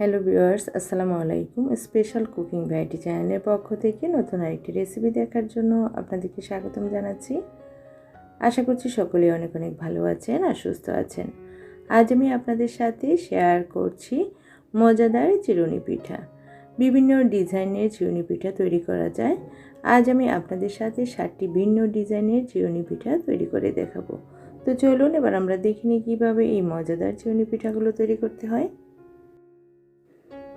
Hello viewers, আসসালামু আলাইকুম। Special cooking variety চ্যানেলের পক্ষ থেকে নতুন আরেকটি রেসিপি দেখার জন্য আপনাদেরকে স্বাগতম জানাচ্ছি। আশা করছি সকলে অনেক অনেক ভালো আছেন আর সুস্থ আছেন। আজ আমি আপনাদের সাথে শেয়ার করছি মজাদার চিরুনি পিঠা। বিভিন্ন ডিজাইনের চিরুনি পিঠা তৈরি করা যায়। আজ আমি আপনাদের সাথে ষাটটি ভিন্ন ডিজাইনের চিরুনি পিঠা তৈরি করে দেখাবো। তো চলুন এবার আমরা দেখিনি কীভাবে এই মজাদার চিরুনি পিঠাগুলো তৈরি করতে হয়।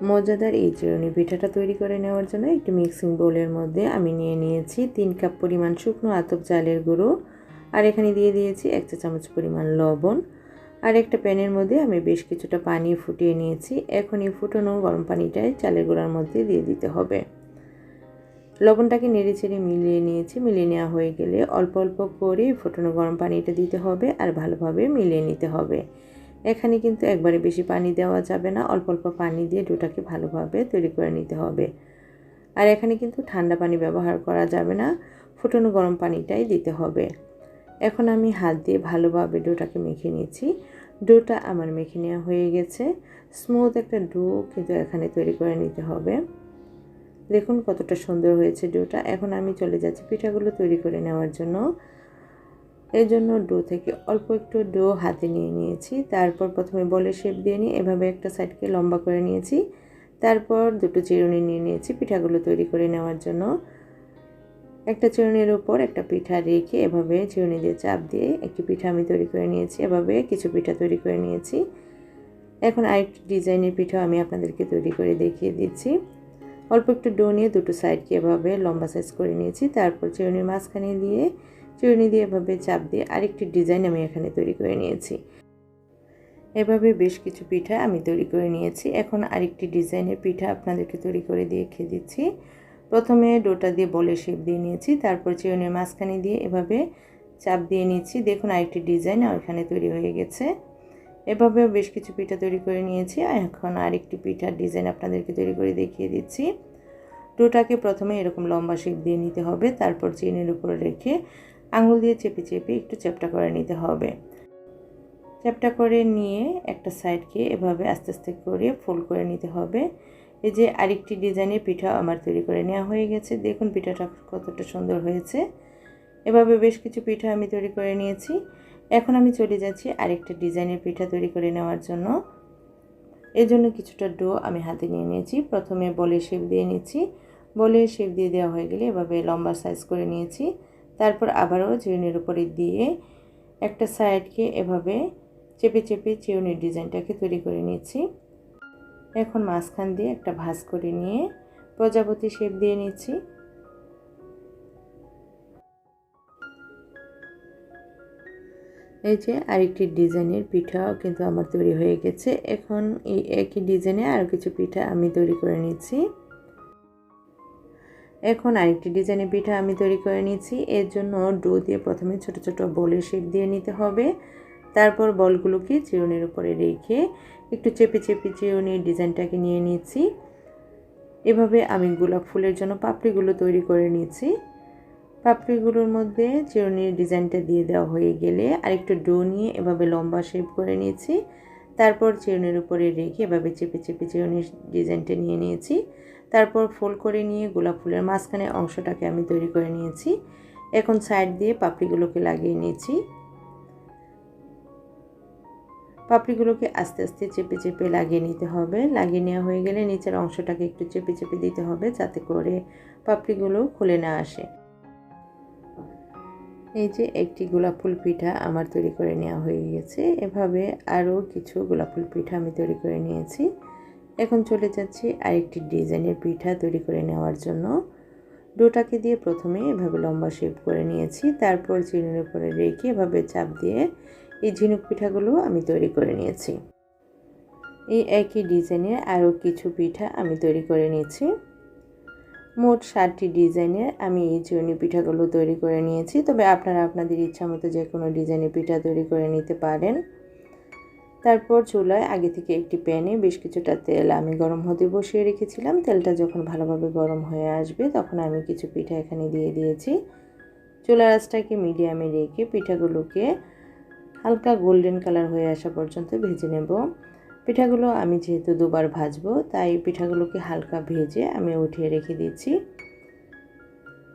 মজাদার এই চিরুনি পিঠাটা তৈরি করে নেওয়ার জন্য একটি মিক্সিং বোলের মধ্যে আমি নিয়ে নিয়েছি তিন কাপ পরিমাণ শুকনো আতপ চালের গুঁড়ো, আর এখানে দিয়ে দিয়েছি এক চা চামচ পরিমাণ লবণ, আর একটা প্যানের মধ্যে আমি বেশ কিছুটা পানি ফুটিয়ে নিয়েছি। এখন এই ফুটানো গরম পানিটায় চালের গুঁড়ার মধ্যে দিয়ে দিতে হবে। লবণটাকে নেড়ে চেড়ে মিলিয়ে নিয়েছি। মিলিয়ে নেওয়া হয়ে গেলে অল্প অল্প করে ফুটানো গরম পানিটা দিতে হবে আর ভালোভাবে মিলিয়ে নিতে হবে। এখানে কিন্তু একবারে বেশি পানি দেওয়া যাবে না, অল্প অল্প পানি দিয়ে ডোটাকে ভালোভাবে তৈরি করে নিতে হবে। আর এখানে কিন্তু ঠান্ডা পানি ব্যবহার করা যাবে না, ফুটানো গরম পানিটাই দিতে হবে। এখন আমি হাত দিয়ে ভালোভাবে ডোটাকে মেখে নিয়েছি। ডোটা আমার মেখে নেওয়া হয়ে গেছে। স্মুথ একটা ডো কিন্তু এখানে তৈরি করে নিতে হবে। দেখুন কতটা সুন্দর হয়েছে ডোটা। এখন আমি চলে যাচ্ছি পিঠাগুলো তৈরি করে নেওয়ার জন্য। এই জন্য ডো থেকে অল্প একটু ডো হাতে নিয়ে নিয়েছি। তারপর প্রথমে বলে শেপ দিয়ে নিয়ে এভাবে একটা সাইডকে লম্বা করে নিয়েছি। তারপর দুটো চিরুনি নিয়ে নিয়েছি পিঠাগুলো তৈরি করে নেওয়ার জন্য। একটা চিরুনির উপর একটা পিঠা রেখে এভাবে চিরুনি দিয়ে চাপ দিয়ে একটি পিঠা আমি তৈরি করে নিয়েছি। এভাবে কিছু পিঠা তৈরি করে নিয়েছি। এখন আরেকটি ডিজাইনের পিঠা আমি আপনাদেরকে তৈরি করে দেখিয়ে দিচ্ছি। অল্প একটু ডো নিয়ে দুটো সাইডকে এভাবে লম্বা সাইজ করে নিয়েছি। তারপর চিরুনির মাঝখানে দিয়ে চিরুনি দিয়ে এভাবে চাপ দিয়ে আরেকটি ডিজাইন আমি এখানে তৈরি করে নিয়েছি। এভাবে বেশ কিছু পিঠা আমি তৈরি করে নিয়েছি। এখন আরেকটি ডিজাইনের পিঠা আপনাদেরকে তৈরি করে দিয়ে খেয়ে দিচ্ছি। প্রথমে ডোটা দিয়ে বলে শেপ দিয়ে নিয়েছি, তারপর চিরুনির মাঝখানে দিয়ে এভাবে চাপ দিয়ে নিয়েছি দেখুন আরেকটি ডিজাইন এখানে তৈরি হয়ে গেছে। এভাবেও বেশ কিছু পিঠা তৈরি করে নিয়েছি। আর এখন আরেকটি পিঠার ডিজাইন আপনাদেরকে তৈরি করে দেখিয়ে দিচ্ছি। ডোটাকে প্রথমে এরকম লম্বা শেপ দিয়ে নিতে হবে, তারপর চিনের উপরে রেখে আঙুল দিয়ে চেপে চেপে একটু চ্যাপটা করে নিতে হবে। চ্যাপটা করে নিয়ে একটা সাইডকে এভাবে আস্তে আস্তে করে ফোল্ড করে নিতে হবে। এই যে আরেকটি ডিজাইনের পিঠা আমার তৈরি করে নেওয়া হয়ে গেছে। দেখুন পিঠাটা কতটা সুন্দর হয়েছে। এভাবে বেশ কিছু পিঠা আমি তৈরি করে নিয়েছি। এখন আমি চলে যাচ্ছি আরেকটা ডিজাইনের পিঠা তৈরি করে নেওয়ার জন্য। এই জন্য কিছুটা ডো আমি হাতে নিয়ে নিয়েছি। প্রথমে বলে শেপ দিয়ে নিয়েছি বলে শেপ দিয়ে দেওয়া হয়ে গেলে এভাবে লম্বা সাইজ করে নিয়েছি। তারপর আবারও চিরুনির উপরে দিয়ে একটা সাইডকে এভাবে চেপে চেপে চিরুনির ডিজাইনটাকে তৈরি করে নিয়েছি। এখন মাঝখান দিয়ে একটা ভাঁজ করে নিয়ে প্রজাপতি শেপ দিয়ে নিচ্ছি। এই যে আরেকটি ডিজাইনের পিঠা কিন্তু আমার তৈরি হয়ে গেছে। এখন এই একই ডিজাইনে আরও কিছু পিঠা আমি তৈরি করে নিচ্ছি। এখন আরেকটি ডিজাইনের পিঠা আমি তৈরি করে নিয়েছি। এর জন্য ডো দিয়ে প্রথমে ছোট ছোট বলের শেপ দিয়ে নিতে হবে। তারপর বলগুলোকে চিরুনির উপরে রেখে একটু চেপে চেপে চিরুনির ডিজাইনটাকে নিয়ে নিয়েছি। এভাবে আমি গোলাপ ফুলের জন্য পাপড়িগুলো তৈরি করে নিয়েছি। পাপড়িগুলোর মধ্যে চিরুনির ডিজাইনটা দিয়ে দেওয়া হয়ে গেলে আরেকটু ডো নিয়ে এভাবে লম্বা শেপ করে নিয়েছি। তারপর চিরুনির উপরে রেখে এভাবে চেপে চেপে চিরুনির ডিজাইনটা নিয়ে নিয়েছি। তারপর ফোল্ড করে নিয়ে গোলাপ ফুলের মাঝখানে অংশটাকে আমি তৈরি করে নিয়েছি। এখন সাইড দিয়ে পাপড়িগুলোকে লাগিয়ে নিয়েছি। পাপড়িগুলোকে আস্তে আস্তে চেপে চেপে লাগিয়ে নিতে হবে। লাগিয়ে নেওয়া হয়ে গেলে নিচের অংশটাকে একটু চেপে চেপে দিতে হবে যাতে করে পাপড়িগুলো খুলে না আসে। এই যে একটি গোলাপ ফুল পিঠা আমার তৈরি করে নেওয়া হয়ে গেছে। এভাবে আরও কিছু গোলাপ ফুল পিঠা আমি তৈরি করে নিয়েছি। এখন চলে যাচ্ছি আরেকটি ডিজাইনের পিঠা তৈরি করে নেওয়ার জন্য। ডোটাকে দিয়ে প্রথমে এভাবে লম্বা শেপ করে নিয়েছি, তারপর চিনির উপরে রেখে এভাবে চাপ দিয়ে এই ঝিনুক পিঠাগুলো আমি তৈরি করে নিয়েছি। এই একই ডিজাইনের আরও কিছু পিঠা আমি তৈরি করে নিয়েছি। মোট ষাটটি ডিজাইনের আমি এই চিরুনি পিঠাগুলো তৈরি করে নিয়েছি। তবে আপনারা আপনাদের ইচ্ছা মতো যে কোনো ডিজাইনের পিঠা তৈরি করে নিতে পারেন। তারপর চুলায় আগে থেকে একটি প্যানে বেশ কিছুটা তেল আমি গরম হতে বসিয়ে রেখেছিলাম। তেলটা যখন ভালোভাবে গরম হয়ে আসবে তখন আমি কিছু পিঠা এখানে দিয়ে দিয়েছি। চুলার আঁচটাকে মিডিয়ামে রেখে পিঠাগুলোকে হালকা গোল্ডেন কালার হয়ে আসা পর্যন্ত ভেজে নেব। পিঠাগুলো আমি যেহেতু দুবার ভাজবো, তাই পিঠাগুলোকে হালকা ভেজে আমি উঠিয়ে রেখে দিচ্ছি।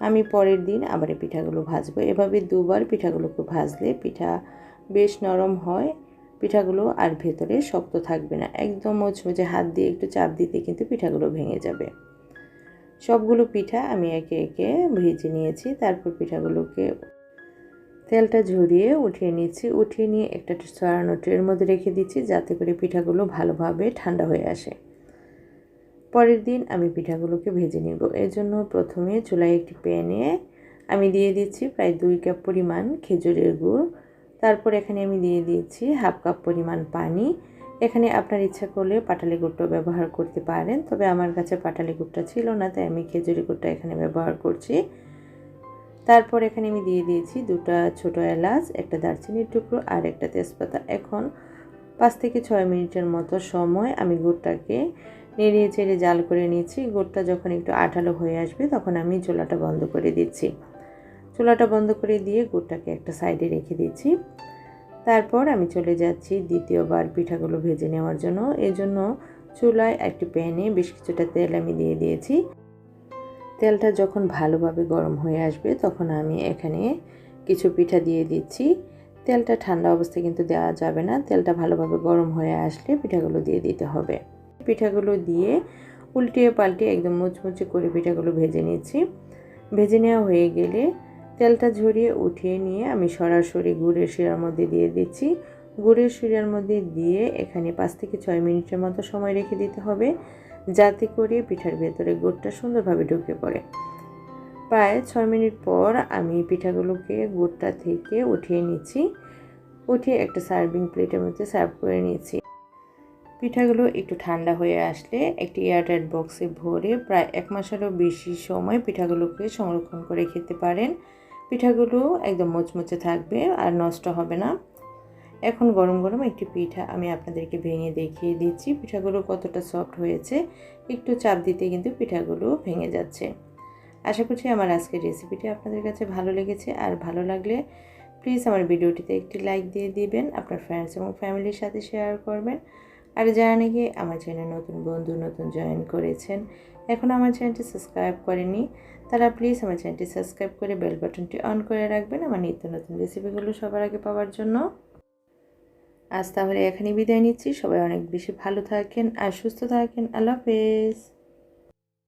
আমি পরের দিন আবার পিঠাগুলো ভাজবো। এভাবে দুবার পিঠাগুলোকে ভাজলে পিঠা বেশ নরম হয় পিঠাগুলো আর ভেতরে শক্ত থাকবে না। একদম মোচমোচে হাত দিয়ে একটু চাপ দিতে কিন্তু পিঠাগুলো ভেঙে যাবে। সবগুলো পিঠা আমি একে একে ভেজে নিয়েছি। তারপর পিঠাগুলোকে তেলটা ঝরিয়ে উঠিয়ে নিচ্ছি। উঠিয়ে নিয়ে একটা সরানো ট্রের মধ্যে রেখে দিচ্ছি যাতে করে পিঠাগুলো ভালোভাবে ঠান্ডা হয়ে আসে। পরের দিন আমি পিঠাগুলোকে ভেজে নেব। এর জন্য প্রথমে চুলায় একটি প্যানে আমি দিয়ে দিচ্ছি প্রায় দুই কাপ পরিমাণ খেজুরের গুড়। তারপর এখানে আমি দিয়ে দিয়েছি হাফ কাপ পরিমাণ পানি। এখানে আপনার ইচ্ছা করলে পাটালি গুড়টা ব্যবহার করতে পারেন, তবে আমার কাছে পাটালি গুড়টা ছিল না, তাই আমি খেজুরি গুড়টা এখানে ব্যবহার করছি। তারপর এখানে আমি দিয়ে দিয়েছি দুটা ছোটো এলাচ, একটা দারচিনির টুকরো আর একটা তেজপাতা। এখন পাঁচ থেকে ছয় মিনিটের মতো সময় আমি গুড়টাকে নেড়িয়ে চেড়ে জাল করে নিয়েছি। গুড়টা যখন একটু আঠালো হয়ে আসবে, তখন আমি চোলাটা বন্ধ করে দিচ্ছি। চুলাটা বন্ধ করে দিয়ে গুড়টাকে একটা সাইডে রেখে দিচ্ছি। তারপর আমি চলে যাচ্ছি দ্বিতীয়বার পিঠাগুলো ভেজে নেওয়ার জন্য। এজন্য চুলায় একটি প্যানে বেশ কিছুটা তেল আমি দিয়ে দিয়েছি। তেলটা যখন ভালোভাবে গরম হয়ে আসবে তখন আমি এখানে কিছু পিঠা দিয়ে দিচ্ছি। তেলটা ঠান্ডা অবস্থায় কিন্তু দেওয়া যাবে না। তেলটা ভালোভাবে গরম হয়ে আসলে পিঠাগুলো দিয়ে দিতে হবে। পিঠাগুলো দিয়ে উল্টিয়ে পাল্টিয়ে একদম মুচমুচে করে পিঠাগুলো ভেজে নিচ্ছি। ভেজে নেওয়া হয়ে গেলে তেলটা ঝরিয়ে উঠিয়ে নিয়ে আমি সরাসরি গুড়ের শিরার মধ্যে দিয়ে দিচ্ছি। গুড়ের শিরার মধ্যে দিয়ে এখানে পাঁচ থেকে ছয় মিনিটের মতো সময় রেখে দিতে হবে, যাতে করে পিঠার ভেতরে গুড়টা সুন্দরভাবে ঢুকে পড়ে। প্রায় ছয় মিনিট পর আমি পিঠাগুলোকে গুড়টা থেকে উঠিয়ে নিচ্ছি, উঠিয়ে একটা সার্ভিং প্লেটের মধ্যে সার্ভ করে নিয়েছি পিঠাগুলো একটু ঠান্ডা হয়ে আসলে একটি এয়ারটাইট বক্সে ভরে প্রায় এক মাসেরও বেশি সময় পিঠাগুলোকে সংরক্ষণ করে খেতে পারেন। পিঠাগুলো একদম মুচমুচে থাকবে আর নষ্ট হবে না। এখন গরম গরম একটি পিঠা আমি আপনাদেরকে ভেঙে দেখিয়ে দিচ্ছি পিঠাগুলো কতটা সফট হয়েছে। একটু চাপ দিতে কিন্তু পিঠাগুলো ভেঙে যাচ্ছে। আশা করছি আমার আজকের রেসিপিটি আপনাদের কাছে ভালো লেগেছে। আর ভালো লাগলে প্লিজ আমার ভিডিওটিতে একটি লাইক দিয়ে দিবেন, আপনার ফ্রেন্ডস এবং ফ্যামিলির সাথে শেয়ার করবেন। আর যারা নাকি আমার চ্যানেল নতুন বন্ধু, নতুন জয়েন করেছেন এখন আমার চ্যানেলটি সাবস্ক্রাইব করেনি, তারা প্লিজ আমার চ্যানেলটি সাবস্ক্রাইব করে বেল বাটনটি অন করে রাখবেন আমার নিত্য নতুন রেসিপিগুলো সবার আগে পাওয়ার জন্য। আজ তাহলে এখানে বিদায় নিচ্ছি, সবাই অনেক বেশি ভালো থাকেন আর সুস্থ থাকেন, আল্লাহ হাফেজ।